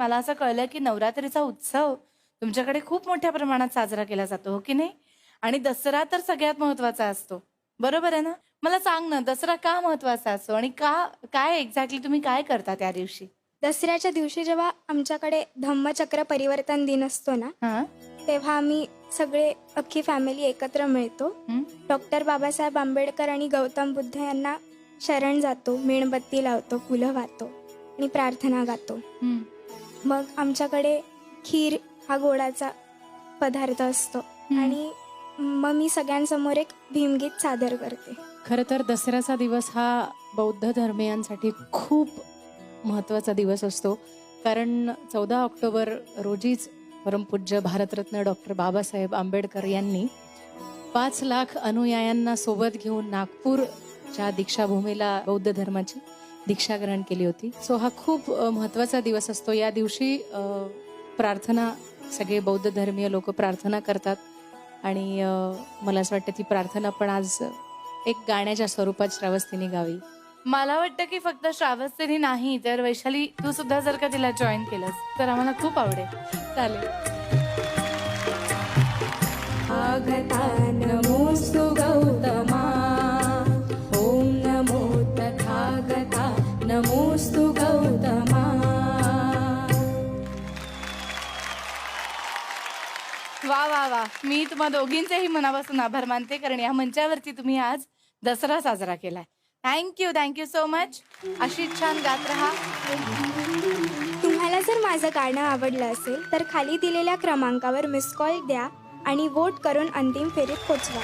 मला असं कळलं की नवरात्रीचा उत्सव तुमच्याकडे खूप मोठ्या प्रमाणात साजरा केला जातो हो की नाही? आणि दसरा तर सगळ्यात महत्त्वाचा असतो. बरोबर आहे ना? मला सांग ना दसरा का महत्त्वाचा असतो आणि का काय एक्झॅक्टली तुम्ही काय करता त्या दिवशी? दसऱ्याच्या दिवशी जेव्हा आमच्याकडे धम्मचक्र परिवर्तन दिन असतो ना तेव्हा आम्ही सगळे अख्खी फॅमिली एकत्र मिळतो? डॉक्टर बाबासाहेब आंबेडकर आणि गौतम बुद्ध यांना शरण जातो मेणबत्ती लावतो फुलं वाहतो आणि प्रार्थना गातो. मग आमच्याकडे खीर हा गोडाचा पदार्थ असतो. आणि मग मी सगळ्यांसमोर एक भीमगीत सादर करते. खरं तर दसऱ्याचा दिवस हा बौद्ध धर्मियांसाठी खूप महत्त्वाचा दिवस असतो. कारण चौदा ऑक्टोबर रोजीच परमपूज्य भारतरत्न डॉक्टर बाबासाहेब आंबेडकर यांनी पाच लाख अनुयायांना सोबत घेऊन नागपूरच्या दीक्षाभूमीला बौद्ध धर्माची दीक्षा ग्रहण केली होती. सो हा खूप अ, महत्त्वाचा दिवस असतो. या दिवशी प्रार्थना सगळे बौद्ध धर्मीय लोक प्रार्थना करतात. आणि मला असं वाटतं ती प्रार्थना पण आज एक गाण्याच्या स्वरूपात श्रावस्तीने गावी. मला वाटतं की फक्त श्रावस्तीनी नाही तर वैशाली तू सुद्धा जर का तिला जॉईन केलंस तर आम्हाला खूप आवडेल. चालेल. गौतमा। वा वा वा. मी तुम्हा दोघींचेही मनापासून आभार मानते कारण या मंचावरती तुम्ही आज दसरा साजरा केलाय. थँक्यू थँक्यू सो मच अशी छान गात राहा. तुम्हाला जर माझं गाणं आवडलं असेल तर खाली दिलेल्या क्रमांकावर मिस कॉल द्या आणि वोट करून अंतिम फेरीत पोचवा.